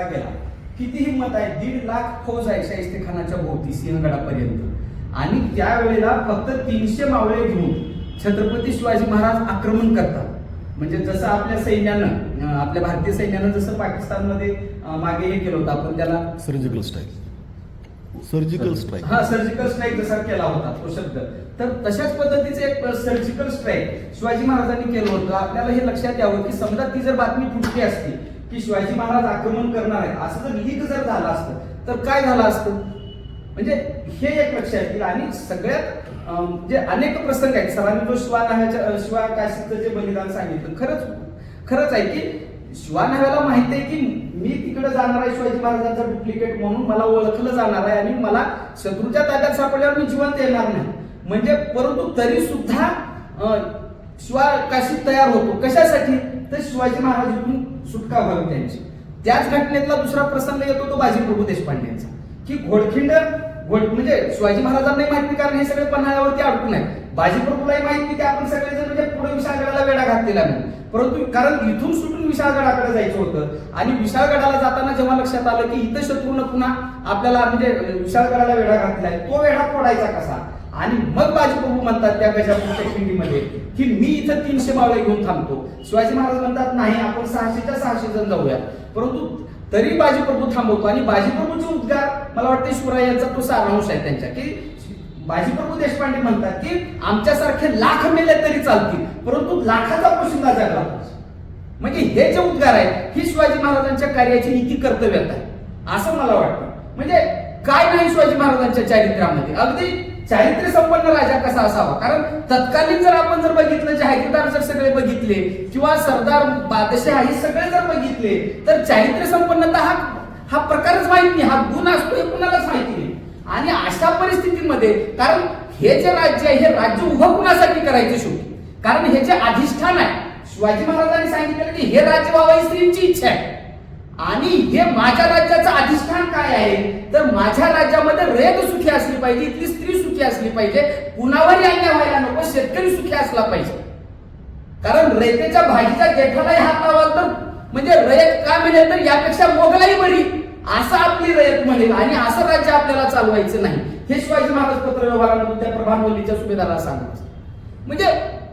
टाकला गेला. किती हिंमत आहे दीड लाख फौज आहे शाहिस्ते खानाच्या भोवती सिंहगडापर्यंत. आणि त्यावेळेला फक्त तीनशे मावळे घेऊन छत्रपती शिवाजी महाराज आक्रमण करतात. म्हणजे जसं आपल्या सैन्यानं आपल्या भारतीय सैन्यानं जसं पाकिस्तानमध्ये मागे हे केलं होतं आपण त्याला सर्जिकल स्ट्राईक सर्जिकल स्ट्राईक हा सर्जिकल स्ट्राईक जसा केला होता तो शब्द. तर तशाच पद्धतीचे एक सर्जिकल स्ट्राईक शिवाजी महाराजांनी केलं होतं. आपल्याला हे लक्षात यावं की समजा ती जर बातमी फुटली असती की शिवाजी महाराज आक्रमण करणार आहेत. असं जर लीक जर झालं असतं तर काय झालं असतं? म्हणजे हे एक लक्षात येईल आणि सगळ्यात जे अनेक प्रसंग आहेत सरांनी जो शिवा नावाच्या शिवा काशीचं जे बलिदान सांगितलं खरंच खरंच आहे की शिवा नाव्याला माहिती आहे की मी तिकडे जाणार आहे शिवाजी महाराजांचा डुप्लिकेट म्हणून मला ओळखलं जाणार आहे आणि मला शत्रूच्या ताब्यात सापडल्यावर मी जिवंत येणार नाही. म्हणजे परंतु तरी सुद्धा शिवा काशी तयार होतो. कशासाठी? तर शिवाजी महाराज इथून सुटका व्हावी त्यांची. त्याच घटनेतला दुसरा प्रसंग येतो तो बाजीप्रभू देशपांडेंचा. की घोडखिंड घोड म्हणजे शिवाजी महाराजांनाही माहिती कारण हे सगळे पन्हाळ्यावरती अडकून आहे बाजीप्रभूलाही माहिती की आपण सगळेजण म्हणजे पुढे विशाळगडाला वेढा घातलेला नाही. परंतु कारण इथून सुटून विशाळगडाकडे जायचं होतं आणि विशाळगडाला जाताना जेव्हा लक्षात आलं की इथं शत्रूनं पुन्हा आपल्याला म्हणजे विशाळगडाला वेढा घातलाय तो वेढा फोडायचा कसा? आणि मग बाजीप्रभू म्हणतात त्या कशा खिंडीमध्ये की मी इथं तीनशे मावळे घेऊन थांबतो. शिवाजी महाराज म्हणतात नाही आपण सहाशेच्या सहाशे जण जाऊया परंतु तरी बाजीप्रभू थांबवतो आणि बाजीप्रभूचे उद्गार मला वाटते शिवराय यांचा तो सारांश आहे त्यांच्या की बाजीप्रभू देशपांडे म्हणतात की आमच्यासारखे लाख मेले तरी चालतील परंतु लाखाचा पोशिंदा जगला म्हणजे हे जे उद्गार आहे ही शिवाजी महाराजांच्या कार्याची नीती कर्तव्यात आहे असं मला वाटतं. म्हणजे काय नाही शिवाजी महाराजांच्या चारित्र्यामध्ये. अगदी चारित्र्य संपन्न राजा कसा असावा? कारण तत्कालीन जर आपण जर बघितलं जहागीरदार जर सगळे बघितले किंवा सरदार बादशाह हे सगळे जर बघितले तर चारित्र्य संपन्नता हा हा प्रकारच माहीत नाही. हा गुण असतो हे कुणालाच माहिती नाही. आणि अशा परिस्थितीमध्ये कारण हे जे राज्य आहे हे राज्य उभं कुणासाठी करायचे शेवटी? कारण हे जे अधिष्ठान आहे शिवाजी महाराजांनी सांगितलं की हे राज्य व्हावं ही स्त्रींची इच्छा आहे. आणि हे माझ्या राज्याचं अधिष्ठान काय आहे? तर माझ्या राज्यामध्ये रेत सुखी असली पाहिजे इथली स्त्री सुखी असली पाहिजे कुणावरही अन्याय व्हायला नको शेतकरी सुखी असला पाहिजे. कारण रेतेच्या भाजीच्या जेठालाही हात लावाल तर म्हणजे रयत काय म्हणेल तर यापेक्षा मोगलाई बरी. असं आपली रयत म्हणेल आणि असं राज्य आपल्याला चालवायचं नाही. हे शिवाजी महाराज पत्र व्यवहारामधून त्या प्रभानवलीच्या सुभेदाराला सांगत म्हणजे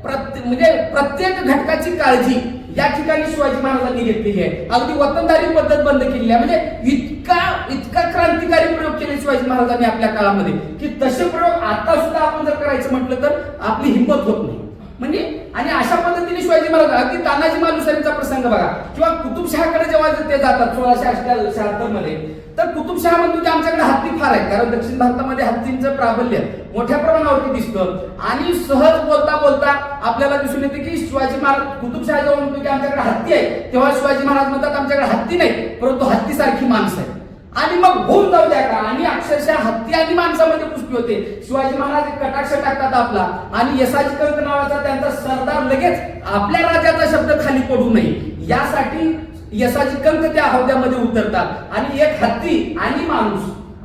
प्रत्येक म्हणजे प्रत्येक घटकाची काळजी या ठिकाणी शिवाजी महाराजांनी घेतलेली आहे. अगदी वतनदारी पद्धत बंद केलेली आहे. म्हणजे इतका इतका क्रांतिकारी प्रयोग केले शिवाजी महाराजांनी आपल्या काळामध्ये की तसे प्रयोग आता सुद्धा आपण जर करायचं म्हटलं तर आपली हिंमत होत नाही. म्हणजे आणि अशा पद्धतीने शिवाजी महाराज अगदी तानाजी मालुसरीचा प्रसंग बघा. किंवा कुतुबशहाकडे जेव्हा ते जातात सोळाशे शहात्तरमध्ये तर कुतुबशहा म्हणतो की आमच्याकडे हत्ती फार आहेत कारण दक्षिण भारतामध्ये हत्तींचं प्राबल्य मोठ्या प्रमाणावरती दिसतं. आणि सहज बोलता बोलता आपल्याला दिसून येते की शिवाजी महाराज कुतुबशहा जेव्हा म्हणतो की आमच्याकडे हत्ती आहे तेव्हा शिवाजी महाराज म्हणतात आमच्याकडे हत्ती नाही परंतु हत्तीसारखी माणसं आहे आणि मग होऊन जाऊ द्या का? आणि अक्षरशः हत्ती आणि माणसामध्ये पुष्टी होते. शिवाजी महाराज कटाक्ष टाकतात आपला. आणि यशाजी कंक नावाचा त्यांचा सरदार लगेच आपल्या राजाचा शब्द खाली पडू नये. यासाठी यशाची कंक त्या हौद्यामध्ये उतरतात. आणि एक हत्ती आणि माणूस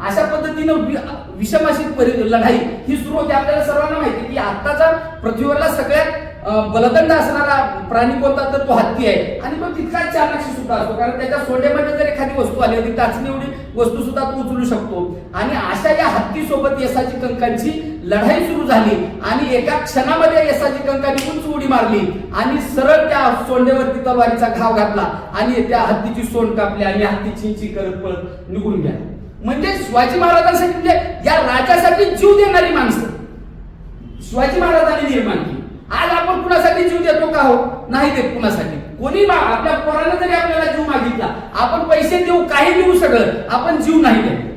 अशा पद्धतीनं विषमाशी विषम अशी लढाई ही सुरू होते. आपल्याला सर्वांना माहिती की आत्ताचा पृथ्वीवरला सगळ्या बलदंड असणारा प्राणी कोणता तर तो हत्ती आहे. आणि तो तितकाच चालनाक्षी सुद्धा असतो कारण त्याच्या सोंडेमध्ये जर एखादी वस्तू आली होती टाचणी एवढी वस्तू सुद्धा तो उचलू शकतो. आणि अशा या हत्ती सोबत यसाची कंकांची लढाई सुरू झाली आणि एका क्षणामध्ये यसाची कंकांनी उंच उडी मारली आणि सरळ त्या सोंडेवरती तलवारीचा घाव घातला आणि त्या हत्तीची सोंड कापली आणि हत्ती चिंची करत पळत निघून गेला. म्हणजे शिवाजी महाराजांसाठी म्हणजे या राजासाठी जीव देणारी माणसं. शिवाजी महाराजांनी निर्माण केली. आज आपण कुणासाठी जीव देतो का हो? नाही देत कुणासाठी. कोणी आपल्या पोरानं जरी आपल्याला जीव मागितला आपण पैसे देऊ काही देऊ सगळं आपण जीव नाही देत.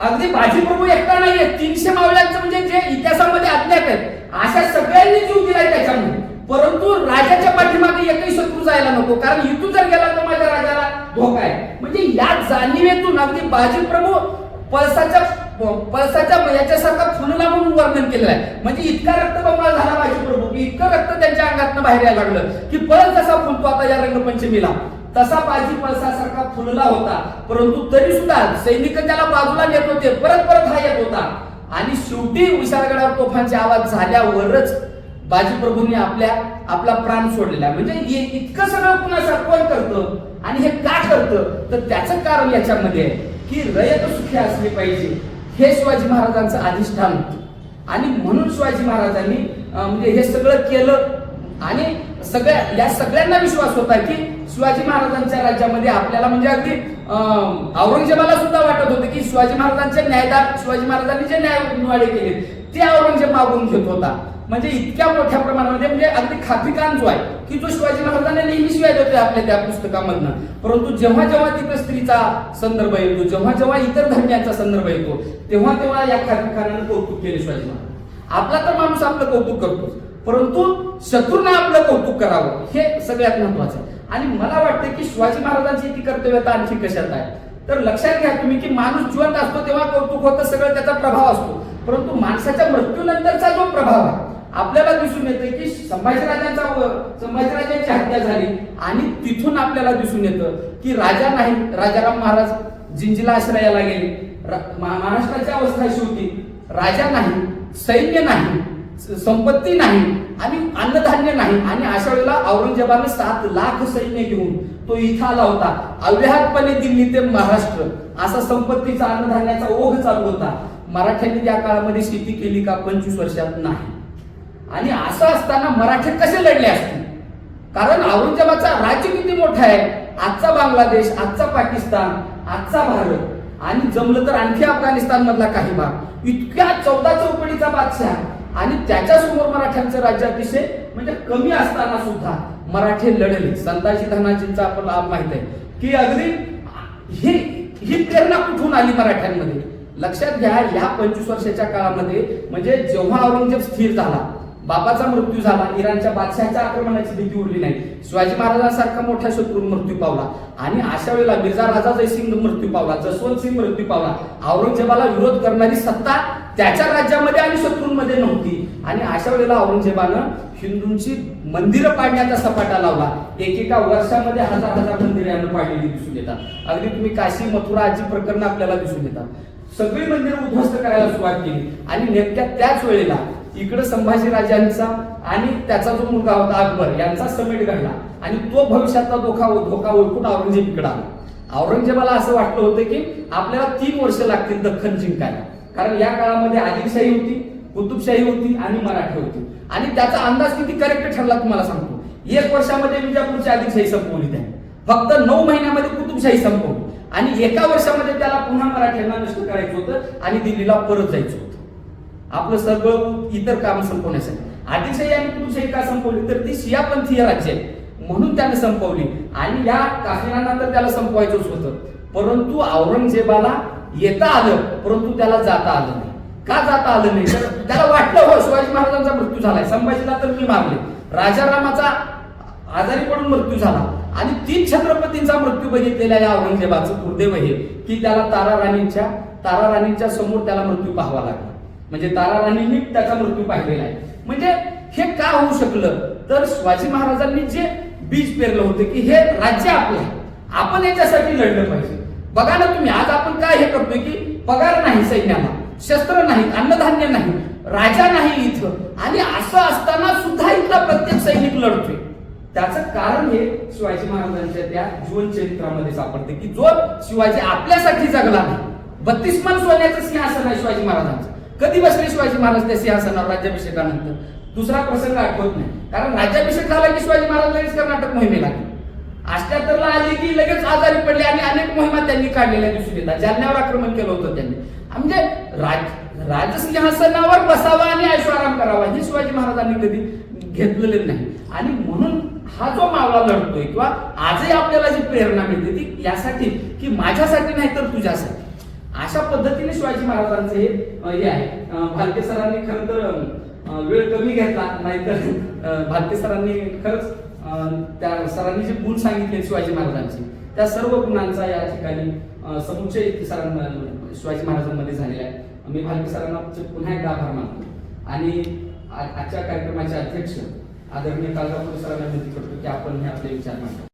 अगदी बाजीप्रभू एकटा नाहीये. तीनशे मावळ्यांचं म्हणजे जे इतिहासामध्ये अज्ञात आहेत अशा सगळ्यांनी जीव दिलाय त्याच्यामध्ये परंतु राजाच्या पाठीमागे एकही शत्रू जायला नको. कारण इथून जर गेला तर माझ्या राजाला धोका आहे. म्हणजे या जाणीवेतून अगदी बाजीप्रभू पळसाच्या पळसाच्या याच्यासारखा फुलला म्हणून वर्णन केलेलं आहे. म्हणजे इतका रक्तबंबाळ झाला बाजीप्रभू की इतकं रक्त त्यांच्या अंगातनं बाहेर यायला लागलं की पळस जसा फुलतो आता या रंगपंचमीला. तसा बाजी पळसासारखा फुलला होता. परंतु तरी सुद्धा सैनिक त्याला बाजूला नेत होते. परत परत हा येत होता. आणि शेवटी विशाळगडावर तोफांचे आवाज झाल्यावरच बाजीप्रभूंनी आपल्या आपला प्राण सोडलेला म्हणजे इ- इतकं सगळं पुन्हा कोण करतं. आणि हे का करतं? तर त्याचं कारण याच्यामध्ये आहे की रयत सुखी असली पाहिजे. हे शिवाजी महाराजांचं अधिष्ठान होतं. आणि म्हणून शिवाजी महाराजांनी म्हणजे हे सगळं केलं. आणि सगळ्या या सगळ्यांना विश्वास होता की शिवाजी महाराजांच्या राज्यामध्ये आपल्याला म्हणजे अगदी अं, औरंगजेबाला सुद्धा वाटत होतं की शिवाजी महाराजांचे न्यायदार शिवाजी महाराजांनी जे न्याय निवाडे केले ते औरंगजेब मागून घेत होता. म्हणजे इतक्या मोठ्या प्रमाणामध्ये म्हणजे अगदी खापिकान जो आहे की जो शिवाजी महाराजांना नेहमी शिवाय देतोय आपल्या त्या पुस्तकामधनं. परंतु जेव्हा जेव्हा तिथं स्त्रीचा संदर्भ येतो जेव्हा जेव्हा इतर धर्मियांचा संदर्भ येतो तेव्हा तेव्हा या खापिकानानं कौतुक केले शिवाजी महाराज. आपला तर माणूस आपलं कौतुक करतो परंतु शत्रूने आपलं कौतुक करावं हे सगळ्यात महत्वाचं आहे. आणि मला वाटतं की शिवाजी महाराजांची ती कर्तव्यता आणखी कशात आहे? तर लक्षात घ्या तुम्ही की माणूस जिवंत असतो तेव्हा कौतुक होतं सगळं त्याचा प्रभाव असतो. परंतु माणसाच्या मृत्यूनंतरचा जो प्रभाव आहे आपल्याला दिसून येतं की संभाजीराजांचा व- संभाजीराजांची हत्या झाली आणि तिथून आपल्याला दिसून येतं की राजा नाही राजाराम महाराज जिंजीला आश्रयाला गेले. महाराष्ट्राची अवस्था अशी होती राजा नाही सैन्य नाही संपत्ती नाही आणि अन्नधान्य नाही आणि अशा वेळेला औरंगजेबाने सात लाख सैन्य घेऊन तो इथं आला होता. अव्याहतपणे दिल्ली ते महाराष्ट्र. असा संपत्तीचा अन्नधान्याचा ओघ चालू होता. मराठ्यांनी त्या काळामध्ये शेती केली का पंचवीस वर्षात नाही. आणि असं असताना मराठे कसे लढले असतील? कारण औरंगजेबाचा राज्य किती मोठा आहे? आजचा बांगलादेश आजचा पाकिस्तान आजचा भारत. आणि जमलं तर आणखी अफगाणिस्तान मधला काही भाग. इतक्या चौदा चौपडीचा बादशाह. आणि त्याच्यासमोर मराठ्यांचं राज्य अतिशय म्हणजे कमी असताना सुद्धा. मराठे लढले. संताजी धनाजींचा आपल्याला माहीत आहे. की अगदी ही ही प्रेरणा कुठून आली मराठ्यांमध्ये? लक्षात घ्या या पंचवीस वर्षाच्या काळामध्ये म्हणजे जेव्हा औरंगजेब स्थिर झाला बापाचा मृत्यू झाला इराणच्या बादशहाच्या आक्रमणाची भीती उरली नाही. शिवाजी महाराजांसारखा मोठा शत्रू मृत्यू पावला. आणि अशा वेळेला मिर्झा राजा जयसिंग मृत्यू पावला जसवंत सिंग मृत्यू पावला. औरंगजेबाला विरोध करणारी सत्ता त्याच्या राज्यामध्ये आणि शत्रूंमध्ये नव्हती. आणि अशा वेळेला औरंगजेबानं हिंदूंची मंदिरं पाडण्याचा सपाटा लावला. एकेका वर्षामध्ये हजार हजार मंदिरं यांना पाडलेली दिसून येतात. अगदी तुम्ही काशी मथुरा आजी प्रकरण आपल्याला दिसून येतात. सगळी मंदिरं उद्ध्वस्त करायला सुरुवात केली. आणि नेमक्या त्याच वेळेला इकडे संभाजी राजांचा आणि त्याचा जो मुलगा होता अकबर यांचा समेट घडला. आणि तो भविष्यातला धोका धोका ओळखून औरंगजेब इकडे आला. औरंगजेबाला असं वाटलं होतं की आपल्याला तीन वर्ष लागतील दख्खन जिंकायला. कारण या काळामध्ये आदिलशाही होती कुतुबशाही होती आणि मराठी होती. आणि त्याचा अंदाज किती करेक्ट ठरला तुम्हाला सांगतो. एक वर्षामध्ये विजापूरची आदिलशाही संपवली त्याने. फक्त नऊ महिन्यामध्ये कुतुबशाही संपवली. आणि एका वर्षामध्ये त्याला पुन्हा मराठ्यांना नष्ट करायचं होतं आणि दिल्लीला परत जायचं होतं. आपलं सगळं इतर काम संपवण्यासाठी. आदिलशाही आणि कुतुबशाही का संपवली? तर ती शियापंथीय राज्य आहे. म्हणून त्याने संपवली. आणि या काफिरांना तर त्याला संपवायचंच होतं. परंतु औरंगजेबाला येता आलं परंतु त्याला जाता आलं नाही. का जाता आलं नाही? तर त्याला वाटलं हो शिवाजी महाराजांचा मृत्यू झालाय. संभाजीला तर मी मारले. राजारामाचा आजारी पडून मृत्यू झाला. आणि तीन छत्रपतींचा मृत्यू बघितलेल्या या औरंगजेबाचं दुर्दैव हे की त्याला तारा राणींच्या तारा राणींच्या समोर त्याला मृत्यू पाहावा लागला. म्हणजे तारा त्याचा मृत्यू पाहिलेला आहे. म्हणजे हे का होऊ शकलं? तर शिवाजी महाराजांनी जे बीज पेरलं होतं की हे राज्य आपलं आहे. आपण याच्यासाठी लढलं पाहिजे. बघा ना तुम्ही आज आपण काय हे करतोय की पगार नाही सैन्याला शस्त्र नाही अन्नधान्य नाही राजा नाही इथं. आणि असं असताना सुद्धा इथला प्रत्येक सैनिक लढतोय. त्याचं कारण हे शिवाजी महाराजांच्या त्या जीवन चरित्रामध्ये सापडते की जो शिवाजी आपल्यासाठी जगला नाही. बत्तीस मन सोन्याचं सिंहासन आहे शिवाजी महाराजांचं. कधी बसले शिवाजी महाराज त्या सिंहासनावर राज्याभिषेकानंतर? दुसरा प्रसंग आठवत नाही. कारण राज्याभिषेक झाला की शिवाजी महाराज लगेच कर्नाटक मोहिमेला गेले. अष्ट्याहत्तरला आली की लगेच आजारी पडले आणि अनेक मोहिमा त्यांनी काढलेल्या दिसून येतात. जालन्यावर आक्रमण केलं होतं त्यांनी. म्हणजे राज राजसिंहासनावर बसावा आणि ऐशोआराम करावा हे शिवाजी महाराजांनी कधी घेतलेले नाही. आणि म्हणून हा जो मावळा लढतोय किंवा आजही आपल्याला जी प्रेरणा मिळते ती यासाठी की माझ्यासाठी नाही तर तुझ्यासाठी. अशा पद्धतीने शिवाजी महाराजांचे हे हे आहे. भालके सरांनी खरं तर वेळ कमी घेतला नाहीतर अं, भालके सरांनी खरंच त्या सरांनी जे गुण सांगितले शिवाजी महाराजांचे त्या सर्व गुणांचा या ठिकाणी समुच्चय सरांना शिवाजी महाराजांमध्ये झालेला आहे. मी भालके सरांना पुन्हा एकदा आभार मानतो. आणि आजच्या कार्यक्रमाचे अध्यक्ष आदरणीय कालगापूर सरांना विनंती करतो की आपण हे आपले विचार मांडतो